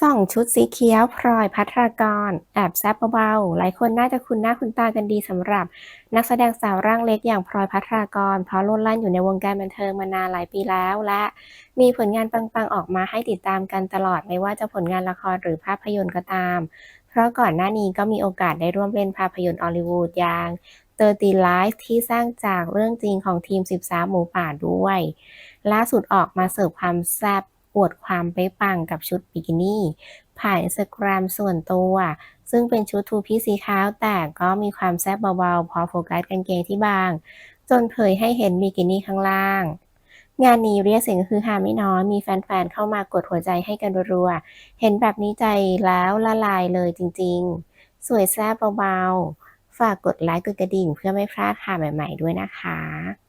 ส่องชุดสีเขียวพลอยพัทรากร แอบแซบเบาๆ หลายคนน่าจะคุ้นหน้าคุ้นตากันดีสำหรับ นักแสดงสาวร่างเล็กอย่างพลอยพัทรากร เพราะโลดแล่นอยู่ในวงการบันเทิงมานานหลายปีแล้ว และมีผลงานปังๆ ออกมาให้ติดตามกันตลอดไม่ว่าจะผลงานละครหรือภาพยนตร์ก็ตาม เพราะก่อนหน้านี้ก็มีโอกาสได้ร่วมเล่นภาพยนตร์ฮอลลีวูดอย่าง30 Life ที่สร้างจากเรื่องจริงของทีม 13 หมูป่าด้วย ล่าสุดออกมาเสิร์ฟความแซบ อวดความเป๊ะปังกับชุดบิกินี่ ผ่าน Instagram ส่วนตัว ซึ่งเป็นชุดทูพีสีขาวแต่ก็มีความแซ่บเบาๆ พอโฟกัสกางเกงที่บาง จนเผยให้เห็นบิกินี่ข้างล่างงานนี้เรียกเสียงฮือฮาไม่น้อย มีแฟนๆ เข้ามากดหัวใจให้กันรัวๆ เห็นแบบนี้ใจแล้วละลายเลยจริงๆ สวยแซ่บเบาๆ ฝากกดไลค์กดกระดิ่งเพื่อไม่พลาดข่าวใหม่ๆด้วยนะคะ